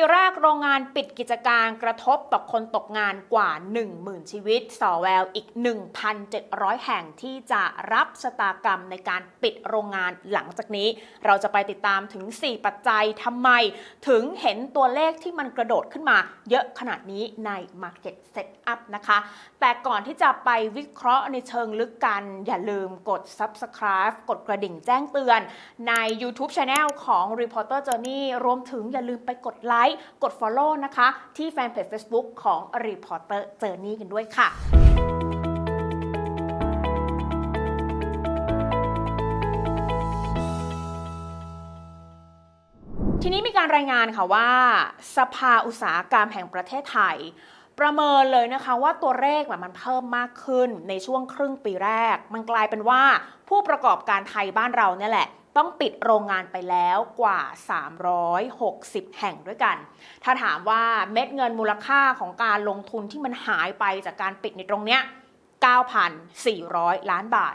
ปีแรกโรงงานปิดกิจการกระทบต่อคนตกงานกว่า 10,000 ชีวิต สอแววอีก 1,700 แห่งที่จะรับชะตากรรมในการปิดโรงงานหลังจากนี้ เราจะไปติดตามถึง 4 ปัจจัยทำไม ถึงเห็นตัวเลขที่มันกระโดดขึ้นมาเยอะขนาดนี้ใน Market Setup นะคะ แต่ก่อนที่จะไปวิเคราะห์ในเชิงลึกกัน อย่าลืมกด Subscribe กดกระดิ่งแจ้งเตือน ใน YouTube Channel ของ Reporter Journey รวมถึงอย่าลืมไปกดไลค์กด Follow นะคะ ที่แฟนเพจ Facebook ของ Reporter Journey กันด้วยค่ะทีนี้มีการรายงานค่ะว่า สภาอุตสาหกรรมแห่งประเทศไทย ประเมินเลยนะคะว่าตัวเลขมันเพิ่มมากขึ้นในช่วงครึ่งปีแรก มันกลายเป็นว่าผู้ประกอบการไทยบ้านเราเนี่ยแหละ ต้องปิดโรงงานไปแล้วกว่า 360 แห่งด้วยกัน ถ้าถามว่าเม็ดเงินมูลค่าของการลงทุนที่มันหายไปจากการปิดในตรงเนี้ย 9,400 ล้านบาท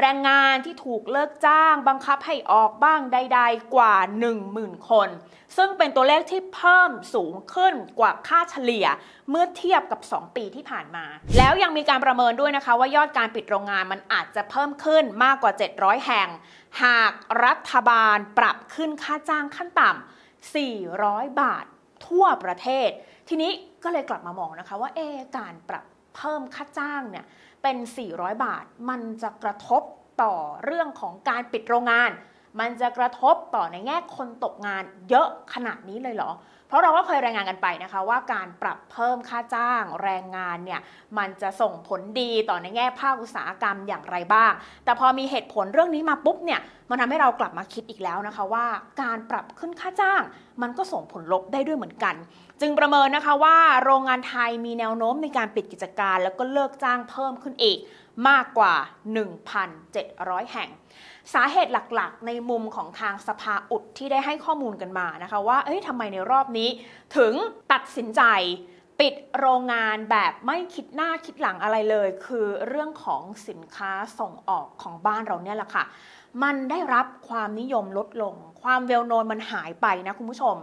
แรงงานที่ถูกเลิกจ้างบังคับให้ออกบ้างใดๆ กว่า 10,000 คน ซึ่งเป็นตัวเลขที่เพิ่มสูงขึ้นกว่าค่าเฉลี่ยเมื่อเทียบกับ 2 ปีที่ผ่านมา แล้วยังมีการประเมินด้วยนะคะว่ายอดการปิดโรงงานมันอาจจะเพิ่มขึ้นมากกว่า 700 แห่ง หากรัฐบาลปรับขึ้นค่าจ้างขั้นต่ำ400 บาททั่วประเทศ ทีนี้ก็เลยกลับมามองนะคะว่าเอการปรับ เพิ่มค่าจ้างเนี่ยเป็น 400 บาท มันจะกระทบต่อเรื่องของการปิดโรงงาน มันจะกระทบต่อในแง่คนตกงานเยอะขนาดนี้เลยเหรอ เพราะเราก็เคยรายงานกันไปนะคะว่าการปรับเพิ่มค่าจ้างแรงงานเนี่ยมันจะส่งผลดีต่อในแง่ภาคอุตสาหกรรมอย่างไรบ้าง แต่พอมีเหตุผลเรื่องนี้มาปุ๊บเนี่ยมันทำให้เรากลับมาคิดอีกแล้วนะคะว่า การปรับขึ้นค่าจ้าง มันก็ส่งผลลบได้ด้วยเหมือนกัน จึงประเมินนะคะว่าโรงงานไทยมีแนวโน้มในการปิดกิจการ แล้วก็เลิกจ้างเพิ่มขึ้นอีกมากกว่า 1,700 แห่ง สาเหตุหลักๆ ในมุมของทางสภาอุดที่ได้ให้ข้อมูลกันมานะคะว่า เอ้ยทำไมในรอบนี้ ถึงตัดสินใจปิดโรงงานแบบไม่คิดหน้าคิดหลังอะไรเลย คือเรื่องของสินค้าส่งออกของบ้านเราเนี่ยแหละค่ะ มันได้รับความนิยมลดลง ความเวลโนนมันหายไปนะคุณผู้ชม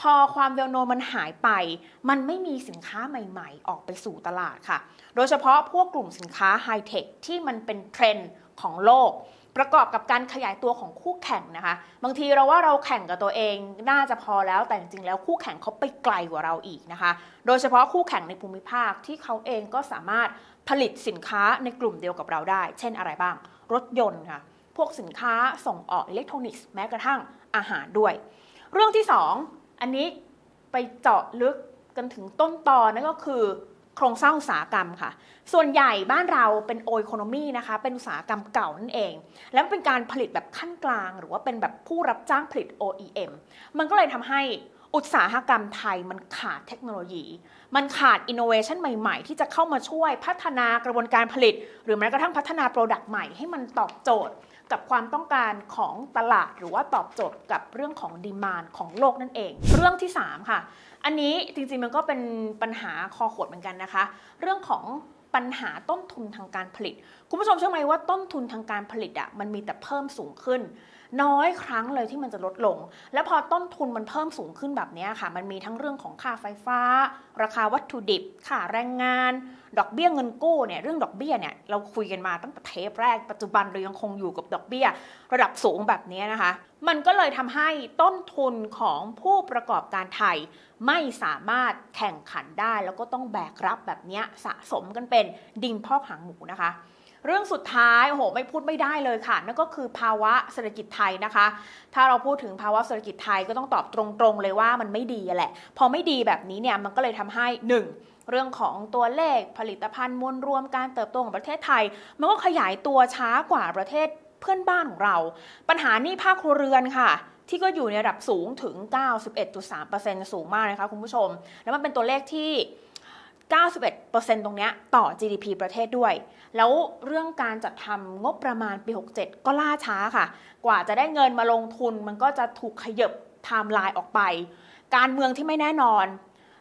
พอความเวลโนนมันหายไป มันไม่มีสินค้าใหม่ๆ ออกไปสู่ตลาดค่ะ โดยเฉพาะพวกกลุ่มสินค้าไฮเทคที่มันเป็นเทรนด์ของโลกประกอบกับการขยายตัวของคู่แข่งนะคะ บางทีเราว่าเราแข่งกับตัวเองน่าจะพอแล้วแต่จริงๆแล้วคู่แข่งเขาไปไกลกว่าเราอีกนะคะ โดยเฉพาะคู่แข่งในภูมิภาคที่เขาเองก็สามารถผลิตสินค้าในกลุ่มเดียวกับเราได้ เช่นอะไรบ้าง รถยนต์ค่ะ พวกสินค้าส่งออกอิเล็กทรอนิกส์แม้กระทั่งอาหารด้วย เรื่องที่2ออันนี้ไปเจาะลึกกันถึงต้นตอนั่นก็คือ โครงสร้างอุตสาหกรรมค่ะ ส่วนใหญ่บ้านเราเป็นโอ c o n o มีนะคะ เป็นอุตสาหกรรมเก่านั่นเอง แล้วเป็นการผลิตแบบขั้นกลาง หรือว่าเป็นแบบผู้รับจ้างผลิต OEM มันก็เลยทำให้อุตสาหกรรมไทยมันขาดเทคโนโลยี มันขาดอินโนเวชันใหม่ๆ ที่จะเข้ามาช่วยพัฒนากระบวนการผลิต หรือแม้กระทั่งพัฒนาโปรดักต์ใหม่ให้มันตอบโจทย์ กับความต้องการของตลาดหรือว่าตอบโจทย์กับเรื่องของดีมานของโลกนั่นเอง เรื่องที่ 3 ค่ะ อันนี้จริงๆมันก็เป็นปัญหาคอขวดเหมือนกันนะคะ เรื่องของปัญหาต้นทุนทางการผลิต คุณผู้ชมเชื่อไหมว่าต้นทุนทางการผลิตอะมันมีแต่เพิ่มสูงขึ้น น้อยครั้งเลยที่มันจะลดลง แล้วพอต้นทุนมันเพิ่มสูงขึ้นแบบนี้ค่ะ มันมีทั้งเรื่องของค่าไฟฟ้า ราคาวัตถุดิบค่าแรงงาน ดอกเบี้ยเงินกู้เนี่ยเรื่องดอกเบี้ยเนี่ยเราคุยกันมาตั้งแต่เทปแรกปัจจุบันเรายังคงอยู่กับดอกเบี้ย ระดับสูงแบบนี้นะคะ มันก็เลยทำให้ต้นทุนของผู้ประกอบการไทย ไม่สามารถแข่งขันได้ แล้วก็ต้องแบกรับแบบนี้สะสมกันเป็นดินพอกหางหมูนะคะ เรื่องสุดท้ายโอ้โหไม่พูดไม่ได้เลยค่ะ นั่นก็คือภาวะเศรษฐกิจไทยนะคะ ถ้าเราพูดถึงภาวะเศรษฐกิจไทยก็ต้องตอบตรงๆ เลยว่ามันไม่ดีแหละ พอไม่ดีแบบนี้เนี่ยมันก็เลยทำให้หนึ่งเรื่องของตัวเลขผลิตภัณฑ์มวลรวมการเติบโตของประเทศไทย มันก็ขยายตัวช้ากว่าประเทศเพื่อนบ้านของเรา ปัญหานี้ภาคครัวเรือนค่ะ ที่ก็อยู่ในระดับสูงถึง 91.3%สูงมากนะคะคุณผู้ชม แล้วมันเป็นตัวเลขที่ 91%ตรงเนี้ต่อ GDP ประเทศด้วย แล้วเรื่องการจัดทำงบประมาณปี 67 ก็ล่าช้าค่ะ กว่าจะได้เงินมาลงทุนมันก็จะถูกขยบไทม์ไลน์ออกไป การเมืองที่ไม่แน่นอน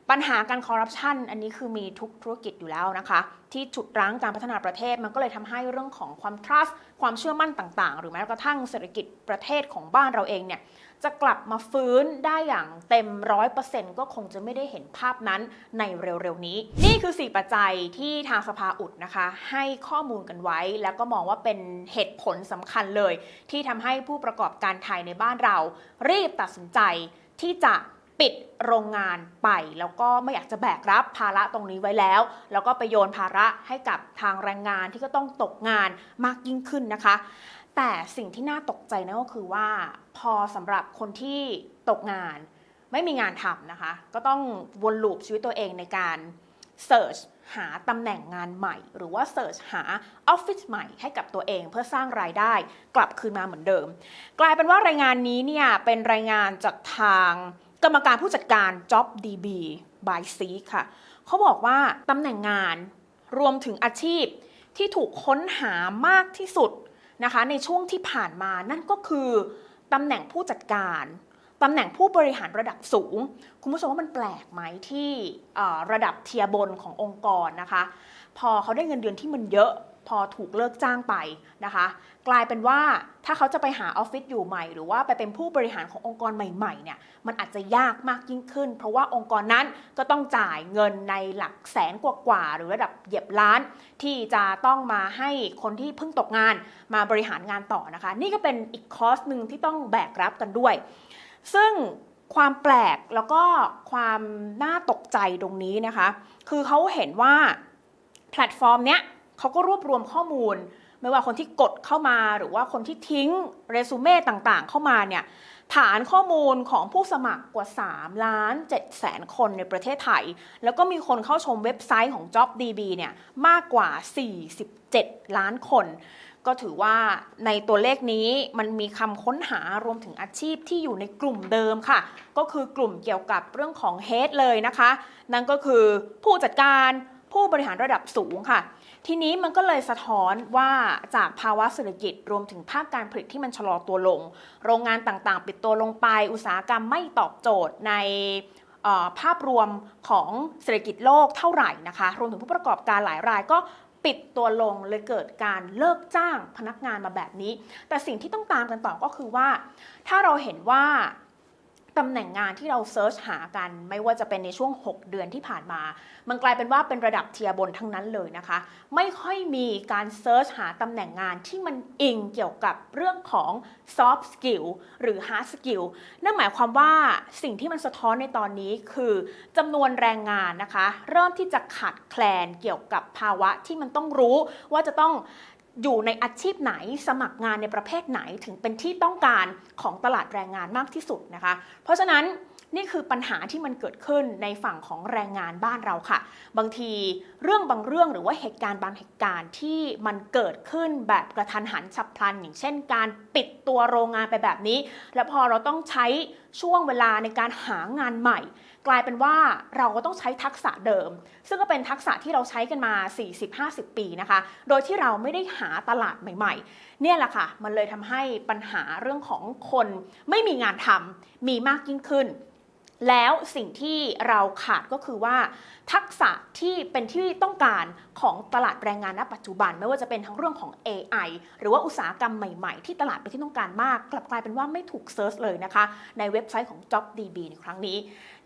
ปัญหาการคอร์รัปชันอันนี้คือมีทุกธุรกิจอยู่แล้วนะคะ ที่ฉุดรั้งการพัฒนาประเทศมันก็เลยทำให้เรื่องของความ trust ความเชื่อมั่นต่างๆ หรือแม้กระทั่งเศรษฐกิจประเทศของบ้านเราเองเนี่ยจะกลับมาฟื้นได้อย่างเต็มร้อยเปอร์เซ็นต์ก็คงจะไม่ได้เห็นภาพนั้นในเร็วๆนี้ นี่คือ 4 ปัจจัยที่ทางสภาอุดนะคะ ให้ข้อมูลกันไว้ แล้วก็มองว่าเป็นเหตุผลสำคัญเลย ที่ทำให้ผู้ประกอบการไทยในบ้านเรา รีบตัดสินใจที่จะ ปิดโรงงานไป แล้วก็ไม่อยากจะแบกรับภาระตรงนี้ไว้แล้ว แล้วก็ไปโยนภาระให้กับทางแรงงานที่ก็ต้องตกงานมากยิ่งขึ้นนะคะ แต่สิ่งที่น่าตกใจนั่นก็คือว่า พอสำหรับคนที่ตกงาน ไม่มีงานทำนะคะ ก็ต้องวนลูปชีวิตตัวเองในการเสิร์ชหาตำแหน่งงานใหม่ หรือว่าเสิร์ชหาออฟฟิศใหม่ให้กับตัวเองเพื่อสร้างรายได้กลับคืนมาเหมือนเดิม กลายเป็นว่ารายงานนี้เนี่ยเป็นรายงานจากทาง กรรมการผู้จัดการ Job DB by s e ค่ะเขาบอกว่าตำแหน่งงานรวมถึงอาชีพที่ถูกค้นหามากที่สุดนะคะ ในช่วงที่ผ่านมานั่นก็คือตำแหน่งผู้จัดการตำแหน่งผู้บริหารระดับสูง คุณผู้ชมว่ามันแปลกไหมที่ระดับเทียบนขององค์กรนะคะ พอเขาได้เงินเดือนที่มันเยอะ พอถูกเลิกจ้างไปนะคะ กลายเป็นว่าถ้าเขาจะไปหาออฟฟิศอยู่ใหม่ หรือว่าไปเป็นผู้บริหารขององค์กรใหม่ๆเนี่ยมันอาจจะยากมากยิ่งขึ้น เพราะว่าองค์กรนั้นก็ต้องจ่ายเงินในหลักแสนกว่าๆหรือระดับเหยียบล้าน ที่จะต้องมาให้คนที่เพิ่งตกงานมาบริหารงานต่อนะคะ นี่ก็เป็นอีกคอสหนึ่งที่ต้องแบกรับกันด้วย ซึ่งความแปลกแล้วก็ความน่าตกใจตรงนี้นะคะ คือเขาเห็นว่าแพลตฟอร์มเนี้ย เขาก็รวบรวมข้อมูล ไม่ว่าคนที่กดเข้ามาหรือว่าคนที่ทิ้งเรซูเม่ต่างๆ เข้ามาเนี่ยฐานข้อมูลของผู้สมัครกว่า 3 ล้าน7แสนคนในประเทศไทย แล้วก็มีคนเข้าชมเว็บไซต์ของ JobDB เนี่ยมากกว่า 47 ล้านคน ก็ถือว่าในตัวเลขนี้มันมีคำค้นหารวมถึงอาชีพที่อยู่ในกลุ่มเดิมค่ะ ก็คือกลุ่มเกี่ยวกับเรื่องของเฮดเลยนะคะ นั่นก็คือผู้จัดการ ผู้บริหารระดับสูงค่ะ ทีนี้มันก็เลยสะท้อนว่าจากภาวะเศรษฐกิจรวมถึงภาคการผลิตที่มันชะลอตัวลง โรงงานต่างๆ ปิดตัวลงไป อุตสาหกรรมไม่ตอบโจทย์ในภาพรวมของเศรษฐกิจโลกเท่าไหร่นะคะ รวมถึงผู้ประกอบการหลายรายก็ปิดตัวลงเลยเกิดการเลิกจ้างพนักงานมาแบบนี้ แต่สิ่งที่ต้องตามกันต่อก็คือว่า ถ้าเราเห็นว่า ตำแหน่งงานที่เราเซิร์ชหากัน ไม่ว่าจะเป็นในช่วง 6 เดือนที่ผ่านมา มันกลายเป็นว่าเป็นระดับเทียบนทั้งนั้นเลยนะคะ ไม่ค่อยมีการเซิร์ชหาตำแหน่งงานที่มันอิงเกี่ยวกับเรื่องของ soft skill หรือ hard skill นั่นหมายความว่าสิ่งที่มันสะท้อนในตอนนี้คือจำนวนแรงงานนะคะ เริ่มที่จะขาดแคลนเกี่ยวกับภาวะที่มันต้องรู้ว่าจะต้อง อยู่ในอาชีพไหนสมัครงานในประเภทไหนถึงเป็นที่ต้องการของตลาดแรงงานมากที่สุดนะคะ เพราะฉะนั้นนี่คือปัญหาที่มันเกิดขึ้นในฝั่งของแรงงานบ้านเราค่ะ บางทีเรื่องบางเรื่องหรือว่าเหตุการณ์บางเหตุการณ์ที่มันเกิดขึ้นแบบกระทันหันฉับพลัน อย่างเช่น การปิดตัวโรงงานไปแบบนี้ แล้วพอเราต้องใช้ช่วงเวลาในการหางานใหม่ กลายเป็นว่าเราก็ต้องใช้ทักษะเดิม ซึ่งก็เป็นทักษะที่เราใช้กันมา 40-50 ปีนะคะ โดยที่เราไม่ได้หาตลาดใหม่ ๆ เนี่ยแหละค่ะ มันเลยทำให้ปัญหาเรื่องของคนไม่มีงานทำมีมากยิ่งขึ้น แล้วสิ่งที่เราขาดก็คือว่า ทักษะที่เป็นที่ต้องการของตลาดแรงงานณปัจจุบัน ไม่ว่าจะเป็นทั้งเรื่องของ AI หรือว่าอุตสาหกรรมใหม่ๆ ที่ตลาดเป็นที่ต้องการมาก กลับกลายเป็นว่าไม่ถูกเซิร์ชเลยนะคะ ในเว็บไซต์ของ JobDB ในครั้งนี้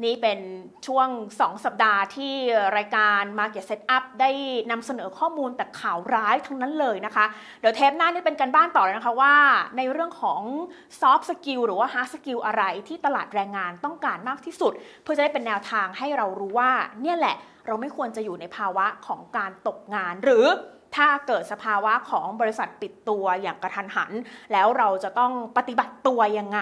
นี่เป็นช่วง 2 สัปดาห์ที่รายการ Market Setup ได้นำเสนอข้อมูลแต่ข่าวร้ายทั้งนั้นเลยนะคะ เดี๋ยวเทปหน้านี่เป็นการบ้านต่อเลยนะคะว่า ในเรื่องของ soft skill หรือว่า hard skill อะไรที่ตลาดแรงงานต้องการมากที่สุด เพื่อจะได้เป็นแนวทางให้เรารู้ว่าเนี่ยแหละเราไม่ควรจะอยู่ในภาวะของการตกงานหรือ ถ้าเกิดสภาวะของบริษัทปิดตัวอย่างกระทันหัน แล้วเราจะต้องปฏิบัติตัวยังไง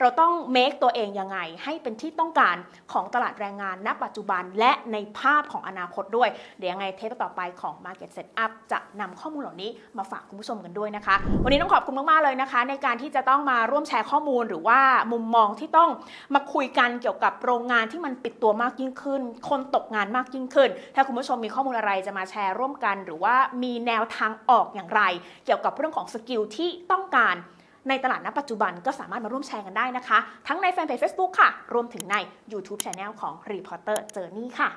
เราต้อง make ตัวเองยังไง ให้เป็นที่ต้องการของตลาดแรงงานณปัจจุบันและในภาพของอนาคตด้วย เดี๋ยวยังไงเทปต่อไปของ Market Setup จะนำข้อมูลเหล่านี้มาฝากคุณผู้ชมกันด้วยนะคะ วันนี้ต้องขอบคุณมากๆเลยนะคะ ในการที่จะต้องมาร่วมแชร์ข้อมูลหรือว่ามุมมองที่ต้องมาคุยกันเกี่ยวกับโรงงานที่มันปิดตัวมากยิ่งขึ้น คนตกงานมากยิ่งขึ้น ถ้าคุณผู้ชมมีข้อมูลอะไรจะมาแชร์ร่วมกัน หรือว่ามีแนวทางออกอย่างไร เกี่ยวกับเรื่องของสกิลที่ต้องการในตลาดณปัจจุบันก็สามารถมาร่วมแชร์กันได้นะคะ ทั้งในแฟนเพจ Facebook ค่ะ รวมถึงใน YouTube Channel ของ Reporter Journey ค่ะ